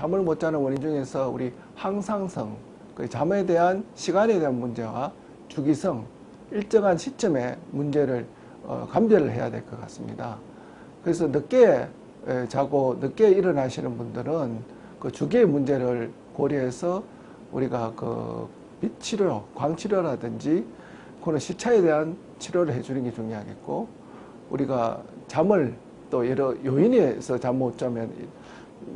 잠을 못 자는 원인 중에서 우리 항상성, 그 잠에 대한 시간에 대한 문제와 주기성, 일정한 시점에 문제를 어, 감별을 해야 될 것 같습니다. 그래서 늦게 에, 자고 늦게 일어나시는 분들은 그 주기의 문제를 고려해서 우리가 그 빛치료, 광치료라든지 그런 시차에 대한 치료를 해주는 게 중요하겠고 우리가 잠을 또 여러 요인에서 잠 못 자면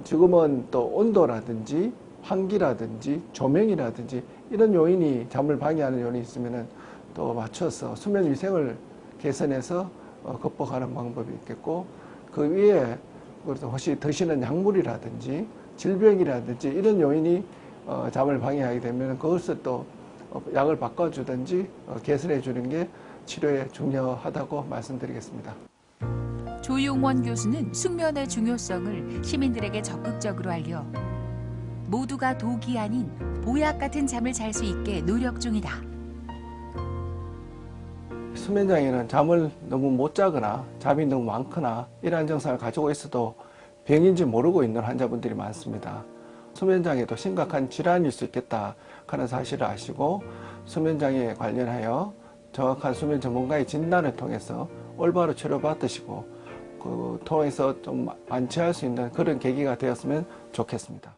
지금은 또 온도라든지 환기라든지 조명이라든지 이런 요인이 잠을 방해하는 요인이 있으면은 또 맞춰서 수면 위생을 개선해서 어, 극복하는 방법이 있겠고 그 위에 그래서 혹시 드시는 약물이라든지 질병이라든지 이런 요인이 어, 잠을 방해하게 되면 그것을 또 어, 약을 바꿔주든지 어, 개선해 주는 게 치료에 중요하다고 말씀드리겠습니다. 조용원 교수는 숙면의 중요성을 시민들에게 적극적으로 알려 모두가 독이 아닌 보약 같은 잠을 잘 수 있게 노력 중이다. 수면장애는 잠을 너무 못 자거나 잠이 너무 많거나 이러한 증상을 가지고 있어도 병인지 모르고 있는 환자분들이 많습니다. 수면장애도 심각한 질환일 수 있겠다 하는 사실을 아시고 수면장애에 관련하여 정확한 수면 전문가의 진단을 통해서 올바로 치료받으시고 그 통해서 좀 완치할 수 있는 그런 계기가 되었으면 좋겠습니다.